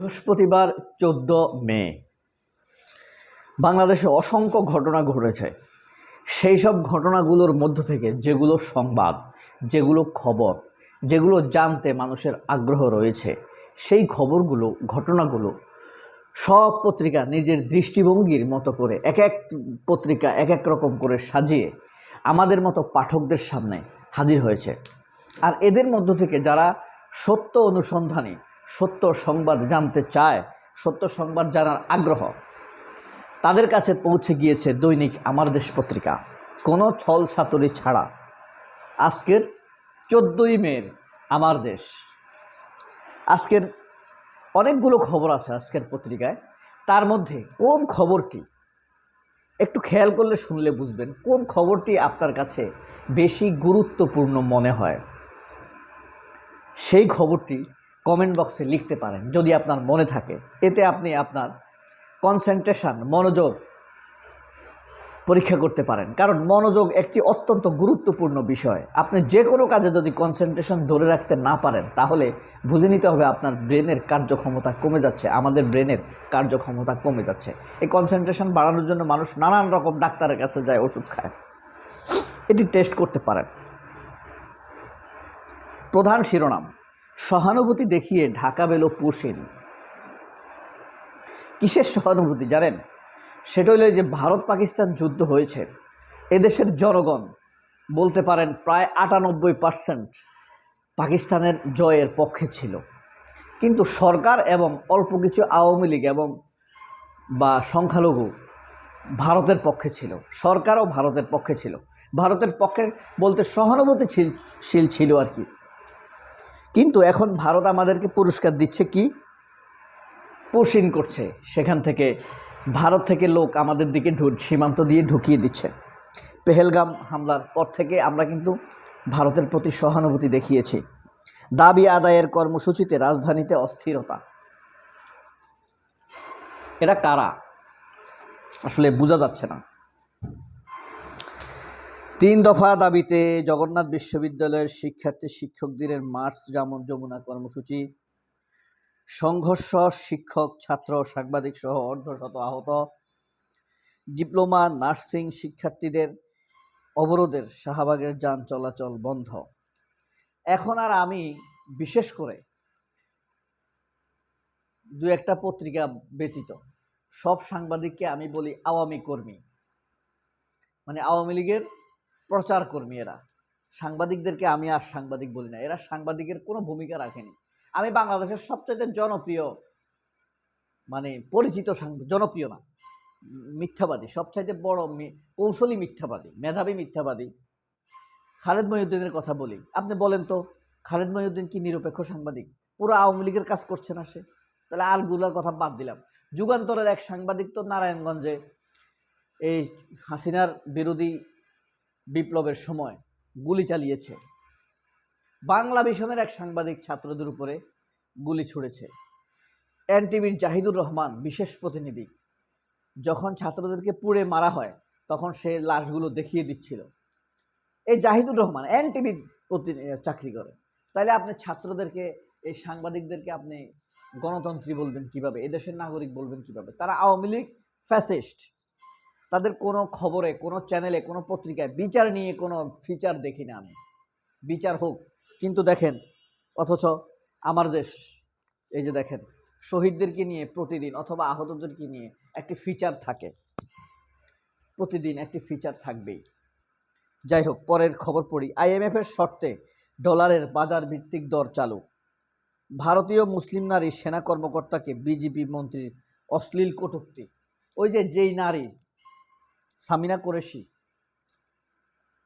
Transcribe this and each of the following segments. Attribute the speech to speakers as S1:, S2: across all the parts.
S1: বৃহস্পতিবার চোদ্দ মে। বাংলাদেশে অসংখ্য ঘটনা ঘটেছে। সেই সব ঘটনাগুলোর মধ্য থেকে যেগুলো সংবাদ, যেগুলো খবর, যেগুলো জানতে মানুষের আগ্রহ রয়েছে, সেই খবরগুলো, ঘটনাগুলো সব পত্রিকা নিজের দৃষ্টিভঙ্গির মতো করে, এক এক পত্রিকা এক এক রকম করে সাজিয়ে আমাদের মতো পাঠকদের সামনে হাজির হয়েছে। আর এদের মধ্য থেকে যারা সত্য অনুসন্ধানী সত্য সংবাদ জানতে চায়, সত্য সংবাদ জানার আগ্রহ। তাদের কাছে পৌঁছে গিয়েছে দৈনিক আমার দেশ পত্রিকা। কোনো ছল ছাতরি ছাড়া। আজকের চোদ্দোই মের আমার দেশ। আজকের অনেকগুলো খবর আছে আজকের পত্রিকায়। তার মধ্যে কোন খবরটি? একটু খেয়াল করলে শুনলে বুঝবেন কোন খবরটি আপনার কাছে বেশি গুরুত্বপূর্ণ মনে হয়। সেই খবরটি কমেন্ট বক্সে লিখতে পারেন যদি আপনার মনে থাকে। এতে আপনি আপনার কনসেন্ট্রেশন মনোযোগ পরীক্ষা করতে পারেন। কারণ মনোযোগ একটি অত্যন্ত গুরুত্বপূর্ণ বিষয়। আপনি যে কোনো কাজে যদি কনসেন্ট্রেশন ধরে রাখতে না পারেন, তাহলে বুঝে নিতে হবে আপনার ব্রেনের কার্যক্ষমতা কমে যাচ্ছে। আমাদের ব্রেনের কার্যক্ষমতা কমে যাচ্ছে। এই কনসেন্ট্রেশন বাড়ানোর জন্য মানুষ নানান রকম ডাক্তারের কাছে যায়, ওষুধ খায়। এটি টেস্ট করতে পারেন। প্রধান শিরোনাম। সহানুভূতি দেখিয়ে ঢাকা বেল পুশিন কিসের সহানুভূতি জানেন? সেটা হলো যে ভারত পাকিস্তান যুদ্ধ হয়েছে, এদেশের জনগণ, বলতে পারেন প্রায় আটানব্বই পার্সেন্ট পাকিস্তানের জয়ের পক্ষে ছিল। কিন্তু সরকার এবং অল্প কিছু আওয়ামী লীগ এবং বা সংখ্যালঘু ভারতের পক্ষে ছিল, সরকারও ভারতের পক্ষে ছিল। ভারতের পক্ষে বলতে সহানুভূতিশীল ছিল আর কি। কিন্তু এখন ভারত আমাদেরকে পুরস্কার দিচ্ছে কি? পুশিন করছে। সেখান থেকে ভারত থেকে লোক আমাদের দিকে সীমান্ত দিয়ে ঢুকিয়ে দিচ্ছে। পেহেলগাম হামলার পর থেকে আমরা কিন্তু ভারতের প্রতি সহানুভূতি দেখিয়েছি। দাবি আদায়ের কর্মসূচিতে রাজধানীতে অস্থিরতা। এরা কারা? আসলে বোঝা যাচ্ছে না। তিন দফা দাবিতে জগন্নাথ বিশ্ববিদ্যালয়ের শিক্ষার্থী শিক্ষকদের মার্চ যেমন যমুনা কর্মসূচি, সংঘর্ষ শিক্ষক, ছাত্র, সাংবাদিক সহ অর্ধশত আহত, ডিপ্লোমা, নার্সিং শিক্ষার্থীদের অবরোধের শাহবাগের যান চলাচল বন্ধ। এখন আর আমি, বিশেষ করে দু একটা পত্রিকা ব্যতীত, সব সাংবাদিককে আমি বলি আওয়ামী কর্মী। মানে আওয়ামী লীগের প্রচার কর্মী এরা। সাংবাদিকদেরকে আমি আর সাংবাদিক বলি না, এরা সাংবাদিকের কোনো ভূমিকা রাখেনি। আমি বাংলাদেশের সবচেয়ে জনপ্রিয় মানে পরিচিত জনপ্রিয় না, মিথ্যাবাদী, সবচাইতে বড় কৌশলী মিথ্যাবাদী, মেধাবী মিথ্যাবাদী, খালেদ মহিউদ্দিনের কথা বলি। আপনি বলেন তো, খালেদ মহিউদ্দিন কি নিরপেক্ষ সাংবাদিক? পুরো আওয়ামী লীগের কাজ করছে না সে? তাহলে আলগুলার কথা বাদ দিলাম। যুগান্তরের এক সাংবাদিক তো নারায়ণগঞ্জে, এই হাসিনার বিরোধী বিপ্লবের সময় গুলি চালিয়েছে। বাংলা মিশনের এক সাংবাদিক ছাত্রদের উপরে গুলি ছুড়েছে। এনটিভির জাহিদুর রহমান, বিশেষ প্রতিনিধি, যখন ছাত্রদেরকে পুড়ে মারা হয়, তখন সে লাশগুলো দেখিয়ে দিচ্ছিল। এই জাহিদুর রহমান এনটিভির প্রতি চাকরি করে। তাহলে আপনি ছাত্রদেরকে, এই সাংবাদিকদেরকে আপনি গণতন্ত্রী বলবেন কীভাবে? এদেশের নাগরিক বলবেন কীভাবে? তারা আওয়ামী লীগ ফ্যাসিস্ট। তাদের কোনো খবরে, কোনো চ্যানেলে, কোনো পত্রিকায় বিচার নিয়ে কোনো ফিচার দেখি না আমি। বিচার হোক। কিন্তু দেখেন, অথচ আমার দেশ এই যে দেখেন, শহীদদেরকে নিয়ে প্রতিদিন অথবা আহতদেরকে নিয়ে একটি ফিচার থাকে। প্রতিদিন একটি ফিচার থাকবেই। যাই হোক, পরের খবর পড়ি। আইএমএফের শর্তে ডলারের বাজার ভিত্তিক দর চালু। ভারতীয় মুসলিম নারী সেনা কর্মকর্তাকে বিজেপি মন্ত্রীর অশ্লীল কটূক্তি। ওই যে যেই নারী সামিনা কোরেশি।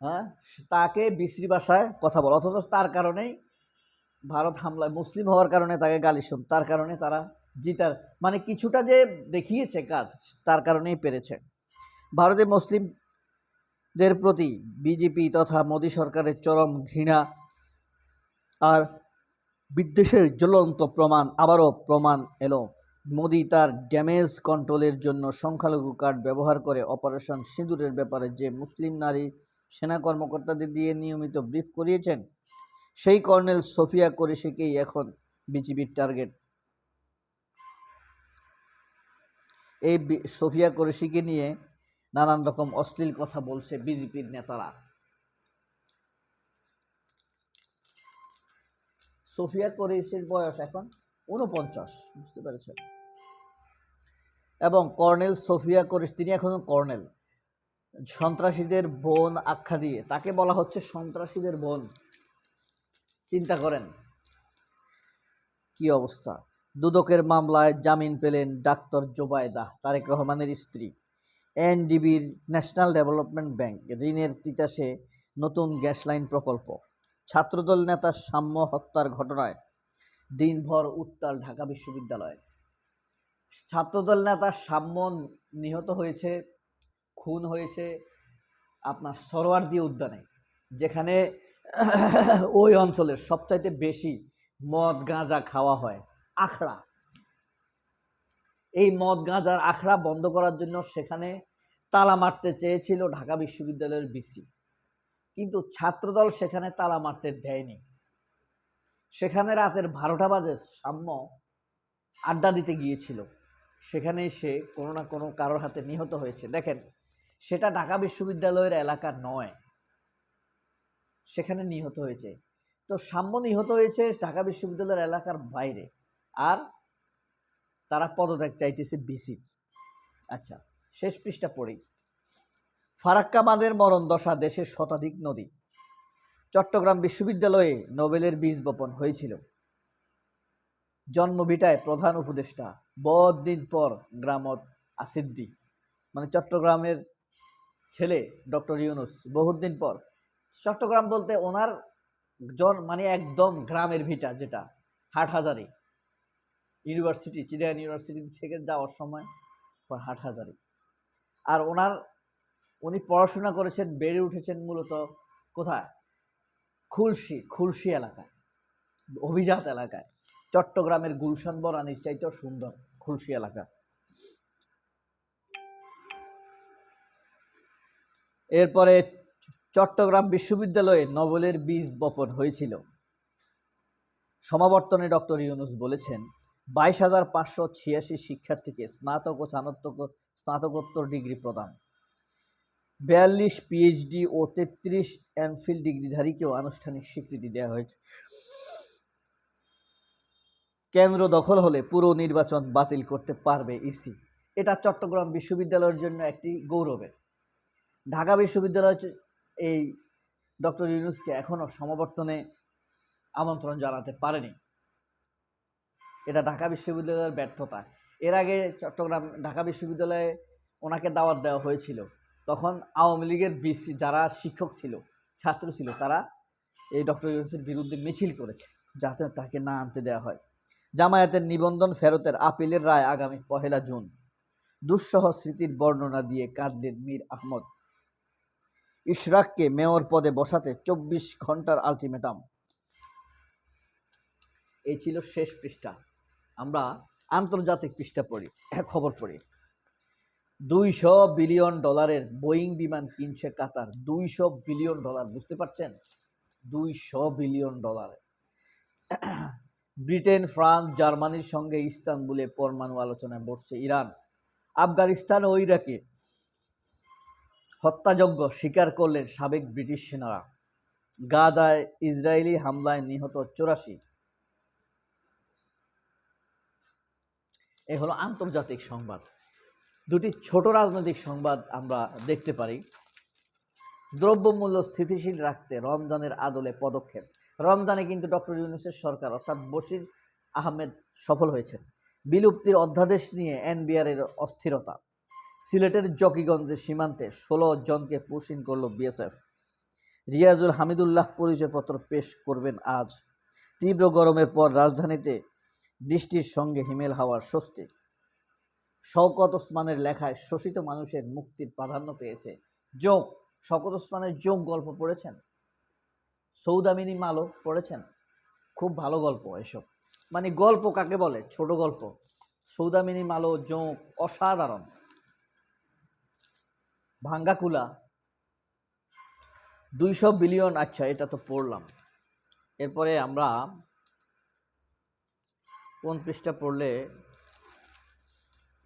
S1: হ্যাঁ? তাকে বিশ্রী ভাষায় কথা বলে। অথচ তার কারণেই ভারত হামলায় মুসলিম হওয়ার কারণে তাকে গালি শুন তার কারণে তারা জিতার মানে কিছুটা যে দেখিয়েছে কাজ, তার কারণেই পেরেছে। ভারতে মুসলিমদের প্রতি বিজেপি তথা মোদী সরকারের চরম ঘৃণা আর বিদ্বেষের জ্বলন্ত প্রমাণ আবারও প্রমাণ এলো। মোদি তার ড্যামেজ কন্ট্রোলের জন্য সংখ্যালঘু কার্ড ব্যবহার করে অপারেশন সিঁদুরের ব্যাপারে যে মুসলিম নারী সেনা কর্মকর্তাদের দিয়ে নিয়মিত ব্রিফ করিয়েছেন, সেই কর্নেল সোফিয়া কোরেশিকেই এখন বিজিবির টার্গেট। এই সোফিয়া কোরেশিকে নিয়ে নানান রকম অশ্লীল কথা বলছে বিজেপির নেতারা। সোফিয়া কোরেশির বয়স এখন উনপঞ্চাশ বুঝতে পেরেছেন? এবং কর্নেল সোফিয়া কোরেশ, তিনি এখন কর্নেল। সন্ত্রাসীদের বোন আখ্যা দিয়ে, তাকে বলা হচ্ছে সন্ত্রাসীদের বোন। চিন্তা করেন। কি অবস্থা? দুদকের মামলায় জামিন পেলেন ডাক্তার জোবায়দা তারেক রহমানের স্ত্রী। এনডিবির ন্যাশনাল ডেভেলপমেন্ট ব্যাংক, ঋণের তিতাসে নতুন গ্যাস লাইন প্রকল্প। ছাত্রদল নেতা সাম্য হত্যার ঘটনায় দিনভর উত্তাল ঢাকা বিশ্ববিদ্যালয়। ছাত্রদল নেতা সাম্য নিহত হয়েছে, খুন হয়েছে আপনার সরোয়ার্দি উদ্যানে, যেখানে ওই অঞ্চলের সবচাইতে বেশি মদ, গাঁজা খাওয়া হয়, আখড়া। এই মদ, গাঁজার আখড়া বন্ধ করার জন্য সেখানে তালা মারতে চেয়েছিল ঢাকা বিশ্ববিদ্যালয়ের বিসি। কিন্তু ছাত্রদল সেখানে তালা মারতে দেয়নি। সেখানে রাতের বারোটা বাজে সাম্য আড্ডা দিতে গিয়েছিল। সেখানেই সে কোনো না কোনো কারোর হাতে নিহত হয়েছে। দেখেন, সেটা ঢাকা বিশ্ববিদ্যালয়ের এলাকা নয়। সেখানে নিহত হয়েছে। তো সাম্য নিহত হয়েছে ঢাকা বিশ্ববিদ্যালয়ের এলাকার বাইরে। আর তারা পদত্যাগ চাইতেছে বিসির। আচ্ছা শেষ পৃষ্ঠা পড়ি। ফারাক্কা বাঁধের মরণ দশা দেশের শতাধিক নদী। চট্টগ্রাম বিশ্ববিদ্যালয়ে নোবেলের বীজ বপন হয়েছিল। জন্মভিটায় প্রধান উপদেষ্টা বহুদিন পর গ্রামত আসিদ্দি। মানে চট্টগ্রামের ছেলে ডক্টর ইউনুস বহুদিন পর। চট্টগ্রাম বলতে ওনার জন মানে একদম গ্রামের ভিটা যেটা, হাটহাজারি। ইউনিভার্সিটি চিড়িয়ান ইউনিভার্সিটি থেকে যাওয়ার সময় হাটহাজারি। আর ওনার, উনি পড়াশোনা করেছেন, বেড়ে উঠেছেন মূলত কোথায়? খুলশি খুলশি এলাকায়, অভিজাত এলাকায়। চট্টগ্রামের গুলশান বরানির চাইতেও সুন্দর খুলশি এলাকা। এরপরে চট্টগ্রাম বিশ্ববিদ্যালয়ে নোবেলের বীজ বপন হয়েছিল। সমাবর্তনে ডক্টর ইউনুস বলেছেন, বাইশ হাজার পাঁচশো ছিয়াশি শিক্ষার্থীকে স্নাতক ও স্নাতক, স্নাতকোত্তর ডিগ্রি প্রদান। বিয়াল্লিশ পিএইচডি ও তেত্রিশ এমফিল ডিগ্রিধারীকেও আনুষ্ঠানিক স্বীকৃতি দেওয়া হয়েছে। কেন্দ্র দখল হলে পুরো নির্বাচন বাতিল করতে পারবে ইসি এটা চট্টগ্রাম বিশ্ববিদ্যালয়ের জন্য একটি গৌরবের। ঢাকা বিশ্ববিদ্যালয় এই ডক্টর ইউনুসকে এখনও সমাবর্তনে আমন্ত্রণ জানাতে পারেনি। এটা ঢাকা বিশ্ববিদ্যালয়ের ব্যর্থতা। এর আগে চট্টগ্রাম ঢাকা বিশ্ববিদ্যালয়ে ওনাকে দাওয়াত দেওয়া হয়েছিল। তখন আওয়ামী লীগের বিসি যারা শিক্ষক ছিল, ছাত্র ছিল, তারা এই ডক্টর ইউনুসের বিরুদ্ধে মিছিল করেছে যাতে তাকে না আনতে দেওয়া হয়। জামায়াতের নিবন্ধন ফেরতের আপিলের রায় আগামী পহেলা জুন। দুঃসহ স্মৃতির বর্ণনা দিয়ে কাঁদলেন মীর আহমদ। ইশরাককে মেয়র পদে বসাতে চব্বিশ ঘণ্টার আলটিমেটাম। এই ছিল শেষ পৃষ্ঠা। আমরা আন্তর্জাতিক পৃষ্ঠা পড়ি, খবর পড়ি। দুইশো বিলিয়ন ডলারের বোয়িং বিমান কিনছে কাতার। দুইশো বিলিয়ন ডলার, বুঝতে পারছেন? দুইশো বিলিয়ন ডলার। ব্রিটেন, ফ্রান্স, জার্মানির সঙ্গে ইস্তানবুলে পরমাণু আলোচনায় বসছে ইরান। আফগানিস্তান ও ইরাকে হত্যাযজ্ঞ স্বীকার করলেন সাবেক ব্রিটিশ সেনারা। গাজায় ইসরায়েলি হামলায় নিহত চৌরাশি। এ হলো আন্তর্জাতিক সংবাদ। দুটি ছোট রাজনৈতিক সংবাদ আমরা দেখতে পারি। দ্রব্যমূল্য স্থিতিশীল রাখতে রমজানের আদলে পদক্ষেপ। রমজানে কিন্তু ডক্টর ইউনুসের সরকার অর্থাৎ বশির আহমেদ সফল হয়েছেন। বিলুপ্তির অধ্যাদেশ নিয়ে এনবিআরের অস্থিরতা। সিলেটের জকিগঞ্জের সীমান্তে ষোলো জনকে পুশিন করল বিএসএফ। রিয়াজুল হামিদুল্লাহ পরিচয়পত্র পেশ করবেন আজ। তীব্র গরমের পর রাজধানীতে বৃষ্টির সঙ্গে হিমেল হাওয়ার স্বস্তি। শওকত ওসমানের লেখায় শোষিত মানুষের মুক্তির প্রাধান্য পেয়েছে। যোগ, শওকত ওসমানের যোগ গল্প পড়েছেন? সৌদামিনী মালো পড়েছেন? খুব ভালো গল্প এসব। মানে গল্প কাকে বলে? ছোট গল্প। সৌদামিনী মালো যোগ অসাধারণ। ভাঙ্গাকুলা, দুইশো বিলিয়ন আচ্ছা এটা তো পড়লাম। এরপরে আমরা কোন পৃষ্ঠা পড়লে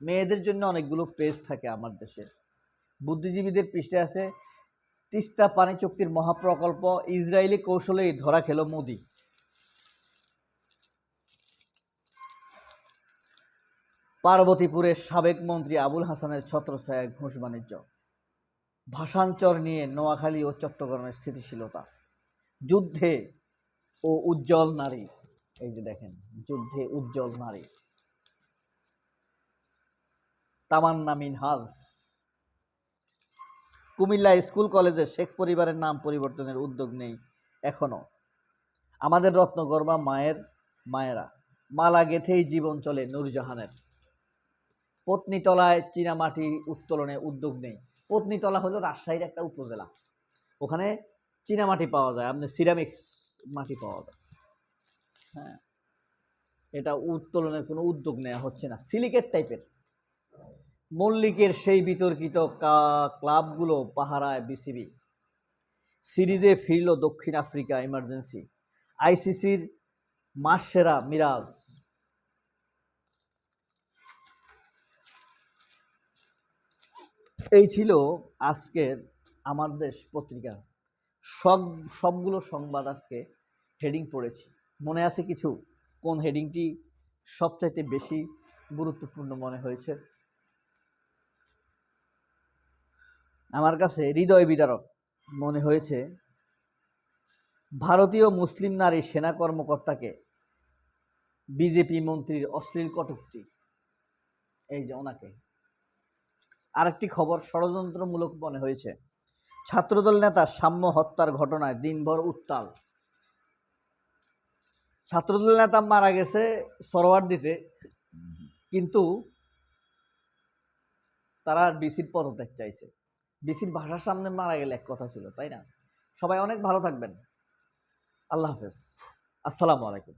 S1: মেয়েদের জন্য অনেকগুলো পেজ থাকে আমার দেশে। বুদ্ধিজীবীদের পৃষ্ঠে আছে, তিস্তা পানি চুক্তির মহাপ্রকল্প ইসরায়েলি কৌশলেই ধরা খেল মোদি। পার্বতীপুরের সাবেক মন্ত্রী আবুল হাসানের ছত্রছায়ায় ঘুষ বাণিজ্য। ভাষাঞ্চর নিয়ে নোয়াখালী ও চট্টগ্রামের স্থিতিশীলতা। যুদ্ধে ও উজ্জ্বল নারী। এই যে দেখেন, যুদ্ধে উজ্জ্বল নারী। তামান্না মিনহাজ কুমিল্লা স্কুল কলেজে শেখ পরিবারের নাম পরিবর্তনের উদ্যোগ নেই এখনও আমাদের রত্নগর্বা মায়ের, মায়েরা, মালা গেথেই জীবন চলে নূরজাহানের। পত্নীতলায় চীনামাটি উত্তোলনে উদ্যোগ নেই। পত্নীতলা হলো রাজশাহীর একটা উপজেলা। ওখানে চীনামাটি পাওয়া যায়, আপনি সিরামিক্স মাটি পাওয়া যায়। হ্যাঁ এটা উত্তোলনের কোনো উদ্যোগ নেওয়া হচ্ছে না। সিলিকেট টাইপের। মল্লিকের সেই বিতর্কিত ক্লাবগুলো পাহারায় বিসিবি। সিরিজে ফিরল দক্ষিণ আফ্রিকা ইমার্জেন্সি। আইসিসির মাসসেরা মিরাজ। এই ছিল আজকের আমার দেশ পত্রিকা। সব, সবগুলো সংবাদ আজকে হেডিং পড়েছি। মনে আছে কিছু? কোন হেডিংটি সবচাইতে বেশি গুরুত্বপূর্ণ মনে হয়েছে? আমার কাছে হৃদয় বিদারক মনে হয়েছে, ভারতীয় মুসলিম নারী সেনা কর্মকর্তাকে বিজেপি মন্ত্রীর অশ্লীল কটুক্তি। এই যে ওনাকে। আরেকটি খবর ষড়যন্ত্রমূলক মনে হয়েছে। ছাত্রদল নেতা সাম্য হত্যার ঘটনায় দিনভর উত্তাল। ছাত্রদল নেতা মারা গেছে সরোয়ার দিতে, কিন্তু তারা ডিসির পদত্যাগ চাইছে। ডিসির ভাষার সামনে মারা গেলে এক কথা ছিল, তাই না? সবাই অনেক ভালো থাকবেন। আল্লাহ হাফেজ। আসসালামু আলাইকুম।